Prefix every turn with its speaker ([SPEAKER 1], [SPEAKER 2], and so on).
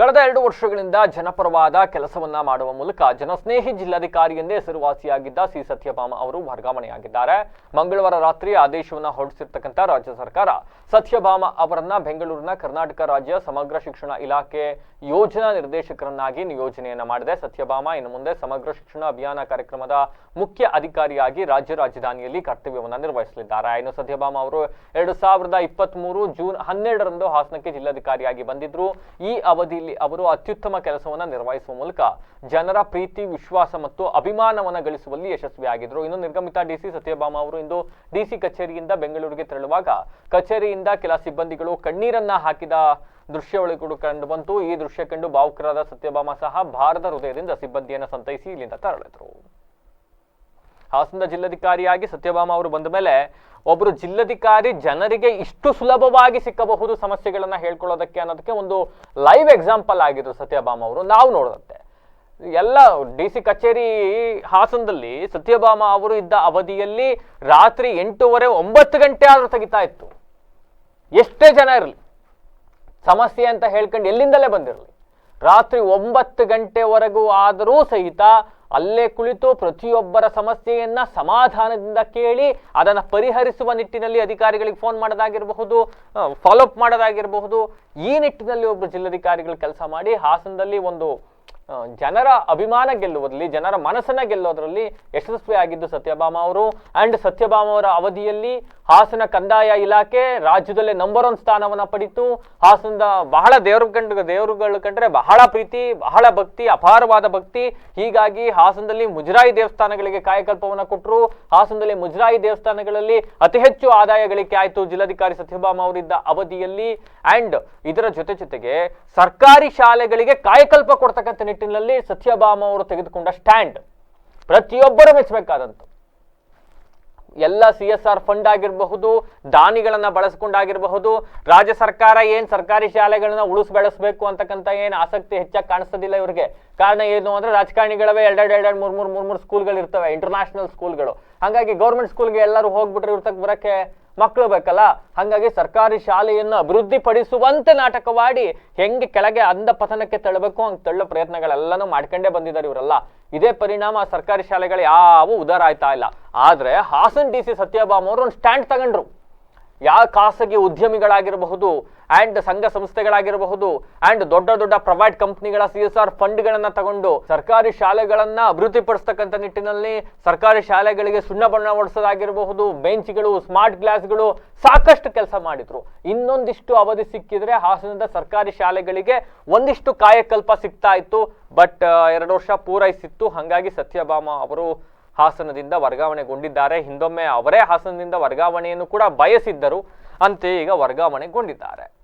[SPEAKER 1] ಕಳೆದ ಎರಡು ವರ್ಷಗಳಿಂದ ಜನಪರವಾದ ಕೆಲಸವನ್ನ ಮಾಡುವ ಮೂಲಕ ಜನಸ್ನೇಹಿ ಜಿಲ್ಲಾಧಿಕಾರಿ ಎಂದೇ ಹೆಸರುವಾಸಿಯಾಗಿದ್ದ ಸಿ ಸತ್ಯಭಾಮ ಅವರು ವರ್ಗಾವಣೆಯಾಗಿದ್ದಾರೆ. ಮಂಗಳವಾರ ರಾತ್ರಿ ಆದೇಶವನ್ನ ಹೊರಡಿಸಿರ್ತಕ್ಕಂಥ ರಾಜ್ಯ ಸರ್ಕಾರ ಸತ್ಯಭಾಮ ಅವರನ್ನ ಬೆಂಗಳೂರಿನ ಕರ್ನಾಟಕ ರಾಜ್ಯ ಸಮಗ್ರ ಶಿಕ್ಷಣ ಇಲಾಖೆ ಯೋಜನಾ ನಿರ್ದೇಶಕರನ್ನಾಗಿ ನಿಯೋಜನೆಯನ್ನ ಮಾಡಿದೆ. ಸತ್ಯಭಾಮ ಇನ್ನು ಮುಂದೆ ಸಮಗ್ರ ಶಿಕ್ಷಣ ಅಭಿಯಾನ ಕಾರ್ಯಕ್ರಮದ ಮುಖ್ಯ ಅಧಿಕಾರಿಯಾಗಿ ರಾಜ್ಯ ರಾಜಧಾನಿಯಲ್ಲಿ ಕರ್ತವ್ಯವನ್ನು ನಿರ್ವಹಿಸಲಿದ್ದಾರೆ. ಇನ್ನು ಸತ್ಯಭಾಮ ಅವರು ಎರಡು ಸಾವಿರದ ಇಪ್ಪತ್ತ್ ಮೂರು ಜೂನ್ ಹನ್ನೆರಡರಂದು ಹಾಸನಕ್ಕೆ ಜಿಲ್ಲಾಧಿಕಾರಿಯಾಗಿ ಬಂದಿದ್ರು. ಈ ಅವಧಿಯಲ್ಲಿ ಅವರು ಅತ್ಯುತ್ತಮ ಕೆಲಸವನ್ನು ನಿರ್ವಹಿಸುವ ಮೂಲಕ ಜನರ ಪ್ರೀತಿ, ವಿಶ್ವಾಸ ಮತ್ತು ಅಭಿಮಾನವನ್ನು ಗಳಿಸುವಲ್ಲಿ ಯಶಸ್ವಿಯಾಗಿದ್ರು. ಇನ್ನು ನಿರ್ಗಮಿತ ಡಿಸಿ ಸತ್ಯಭಾಮ ಅವರು ಇಂದು ಡಿಸಿ ಕಚೇರಿಯಿಂದ ಬೆಂಗಳೂರಿಗೆ ತೆರಳುವಾಗ ಕಚೇರಿಯಿಂದ ಕೆಲ ಸಿಬ್ಬಂದಿಗಳು ಕಣ್ಣೀರನ್ನ ಹಾಕಿದ ದೃಶ್ಯಾವಳಿಗಳು ಕಂಡು ಬಂತು. ಈ ದೃಶ್ಯ ಕಂಡು ಭಾವುಕರಾದ ಸತ್ಯಭಾಮ ಸಹ ಭಾರತ ಹೃದಯದಿಂದ ಸಿಬ್ಬಂದಿಯನ್ನು ಸಂತೈಸಿ ಇಲ್ಲಿಂದ ತೆರಳಿದ್ರು. ಹಾಸನದ ಜಿಲ್ಲಾಧಿಕಾರಿಯಾಗಿ ಸತ್ಯಭಾಮ ಅವರು ಬಂದ ಮೇಲೆ ಒಬ್ಬರು ಜಿಲ್ಲಾಧಿಕಾರಿ ಜನರಿಗೆ ಇಷ್ಟು ಸುಲಭವಾಗಿ ಸಿಕ್ಕಬಹುದು ಸಮಸ್ಯೆಗಳನ್ನ ಹೇಳ್ಕೊಳ್ಳೋದಕ್ಕೆ ಅನ್ನೋದಕ್ಕೆ ಒಂದು ಲೈವ್ ಎಕ್ಸಾಂಪಲ್ ಆಗಿದ್ರು ಸತ್ಯಭಾಮ ಅವರು. ನಾವು ನೋಡೋದಂತೆ. ಎಲ್ಲ ಡಿ ಸಿ ಕಚೇರಿ ಹಾಸನದಲ್ಲಿ ಸತ್ಯಭಾಮ ಅವರು ಇದ್ದ ಅವಧಿಯಲ್ಲಿ ರಾತ್ರಿ ಎಂಟೂವರೆ, ಒಂಬತ್ತು ಗಂಟೆ ಆದರೂ ತೆಗಿತಾ ಇತ್ತು. ಎಷ್ಟೇ ಜನ ಇರಲಿ. ಸಮಸ್ಯೆ ಅಂತ ಹೇಳ್ಕೊಂಡು ಎಲ್ಲಿಂದಲೇ ಬಂದಿರಲಿ. ರಾತ್ರಿ ಒಂಬತ್ತು ಗಂಟೆವರೆಗೂ ಆದರೂ ಸಹಿತ ಅಲ್ಲೇ ಕುಳಿತು ಪ್ರತಿಯೊಬ್ಬರ ಸಮಸ್ಯೆಯನ್ನ ಸಮಾಧಾನದಿಂದ ಕೇಳಿ ಅದನ್ನು ಪರಿಹರಿಸುವ ನಿಟ್ಟಿನಲ್ಲಿ ಅಧಿಕಾರಿಗಳಿಗೆ ಫೋನ್ ಮಾಡೋದಾಗಿರಬಹುದು ಫಾಲೋಅಪ್ ಮಾಡೋದಾಗಿರಬಹುದು. ಈ ನಿಟ್ಟಿನಲ್ಲಿ ಒಬ್ಬರು ಜಿಲ್ಲಾಧಿಕಾರಿಗಳು ಕೆಲಸ ಮಾಡಿ ಹಾಸನದಲ್ಲಿ ಒಂದು ಜನರ ಅಭಿಮಾನ ಗೆಲ್ಲುವುದರಲ್ಲಿ, ಜನರ ಮನಸ್ಸನ್ನ ಗೆಲ್ಲೋದ್ರಲ್ಲಿ ಯಶಸ್ವಿಯಾಗಿದ್ದು ಸತ್ಯಭಾಮ ಅವರು. ಅಂಡ್ ಸತ್ಯಭಾಮ ಅವರ ಅವಧಿಯಲ್ಲಿ ಹಾಸನ ಕಂದಾಯ ಇಲಾಖೆ ರಾಜ್ಯದಲ್ಲೇ ನಂಬರ್ ಒನ್ ಸ್ಥಾನವನ್ನ ಪಡಿತು. ಹಾಸನದ ಬಹಳ ದೇವ್ರ ಕಂಡ ದೇವರುಗಳು ಕಂಡ್ರೆ ಬಹಳ ಪ್ರೀತಿ, ಬಹಳ ಭಕ್ತಿ, ಅಪಾರವಾದ ಭಕ್ತಿ. ಹೀಗಾಗಿ ಹಾಸನದಲ್ಲಿ ಮುಜರಾಯಿ ದೇವಸ್ಥಾನಗಳಿಗೆ ಕಾಯಕಲ್ಪವನ್ನ ಕೊಟ್ಟರು ಹಾಸನದಲ್ಲಿ ಮುಜರಾಯಿ ದೇವಸ್ಥಾನಗಳಲ್ಲಿ ಅತಿ ಹೆಚ್ಚು ಆದಾಯ ಗಳಿಕೆ ಆಯಿತು ಜಿಲ್ಲಾಧಿಕಾರಿ ಸತ್ಯಭಾಮ ಅವರಿದ್ದ ಅವಧಿಯಲ್ಲಿ. ಅಂಡ್ ಇದರ ಜೊತೆ ಜೊತೆಗೆ ಸರ್ಕಾರಿ ಶಾಲೆಗಳಿಗೆ ಕಾಯಕಲ್ಪ ಕೊಡ್ತಕ್ಕಂಥ ನಿಟ್ಟಿನಲ್ಲಿ ಸತ್ಯಭಾಮ ಅವರು ತೆಗೆದುಕೊಂಡ ಸ್ಟ್ಯಾಂಡ್ ಪ್ರತಿಯೊಬ್ಬರು ಮೆಚ್ಚಬೇಕಾದಂತ ಎಲ್ಲ ಸಿ ಎಸ್ ಆರ್ ಫಂಡ್ ಆಗಿರಬಹುದು, ದಾನಿಗಳನ್ನು ಬಳಸ್ಕೊಂಡಾಗಿರಬಹುದು, ರಾಜ್ಯ ಸರ್ಕಾರ ಏನು ಸರ್ಕಾರಿ ಶಾಲೆಗಳನ್ನ ಉಳಿಸ್ ಬೆಳೆಸಬೇಕು ಅಂತಕ್ಕಂಥ ಏನು ಆಸಕ್ತಿ ಹೆಚ್ಚಾಗಿ ಕಾಣಿಸೋದಿಲ್ಲ ಇವ್ರಿಗೆ. ಕಾರಣ ಏನು ಅಂದ್ರೆ ರಾಜಕಾರಣಿಗಳವೇ ಎರಡೆರಡು ಎರಡೆರಡು, ಮೂರು ಮೂರು ಮೂರು ಮೂರು ಸ್ಕೂಲ್ಗಳು ಇರ್ತವೆ ಇಂಟರ್ನ್ಯಾಷನಲ್ ಸ್ಕೂಲ್ಗಳು ಹಾಗಾಗಿ ಗೌರ್ಮೆಂಟ್ ಸ್ಕೂಲ್ಗೆ ಎಲ್ಲರೂ ಹೋಗ್ಬಿಟ್ರೆ ಇವ್ರ ತಕ್ಕ ಬರಕ್ಕೆ ಮಕ್ಕಳು ಬೇಕಲ್ಲ? ಹಾಗಾಗಿ ಸರ್ಕಾರಿ ಶಾಲೆಯನ್ನು ಅಭಿವೃದ್ಧಿ ಪಡಿಸುವಂತೆ ನಾಟಕವಾಡಿ ಹೆಂಗೆ ಕೆಳಗೆ ಅಂದ ಪತನಕ್ಕೆ ತಳ್ಳಬೇಕು ಹಂಗೆ ತಳ್ಳೋ ಪ್ರಯತ್ನಗಳೆಲ್ಲನೂ ಮಾಡ್ಕೊಂಡೇ ಬಂದಿದ್ದಾರೆ ಇವರೆಲ್ಲ. ಇದೇ ಪರಿಣಾಮ ಸರ್ಕಾರಿ ಶಾಲೆಗಳು ಯಾವ ಉದಾರ ಆಯ್ತಾ ಇಲ್ಲ. ಆದ್ರೆ ಹಾಸನ್ ಡಿ ಸಿ ಸತ್ಯಭಾಮ ಅವರು ಒಂದು ಸ್ಟ್ಯಾಂಡ್ ತಗೊಂಡ್ರು. ಯಾವ ಖಾಸಗಿ ಉದ್ಯಮಿಗಳಾಗಿರಬಹುದು ಆ್ಯಂಡ್ ಸಂಘ ಸಂಸ್ಥೆಗಳಾಗಿರಬಹುದು ಆ್ಯಂಡ್ ದೊಡ್ಡ ದೊಡ್ಡ ಪ್ರೈವೇಟ್ ಕಂಪ್ನಿಗಳ ಸಿ ಎಸ್ ಆರ್ ಫಂಡ್ಗಳನ್ನು ತಗೊಂಡು ಸರ್ಕಾರಿ ಶಾಲೆಗಳನ್ನು ಅಭಿವೃದ್ಧಿಪಡಿಸ್ತಕ್ಕಂಥ ನಿಟ್ಟಿನಲ್ಲಿ ಸರ್ಕಾರಿ ಶಾಲೆಗಳಿಗೆ ಸುಣ್ಣ ಬಣ್ಣ ಹೊಡಿಸೋದಾಗಿರಬಹುದು, ಬೆಂಚ್ಗಳು ಸ್ಮಾರ್ಟ್ ಗ್ಲಾಸ್ಗಳು ಸಾಕಷ್ಟು ಕೆಲಸ ಮಾಡಿದ್ರು. ಇನ್ನೊಂದಿಷ್ಟು ಅವಧಿ ಸಿಕ್ಕಿದ್ರೆ ಹಾಸನದ ಸರ್ಕಾರಿ ಶಾಲೆಗಳಿಗೆ ಒಂದಿಷ್ಟು ಕಾಯಕಲ್ಪ ಸಿಗ್ತಾ ಇತ್ತು ಬಟ್ ಎರಡು ವರ್ಷ ಪೂರೈಸಿತ್ತು. ಹಾಗಾಗಿ ಸತ್ಯಭಾಮ ಅವರು ಹಾಸನದಿಂದ ವರ್ಗಾವಣೆಗೊಂಡಿದ್ದಾರೆ. ಹಿಂದೊಮ್ಮೆ ಅವರೇ ಹಾಸನದಿಂದ ವರ್ಗಾವಣೆಯನ್ನು ಕೂಡ ಬಯಸಿದ್ದರು. ಅಂತೆ ಈಗ ವರ್ಗಾವಣೆಗೊಂಡಿದ್ದಾರೆ.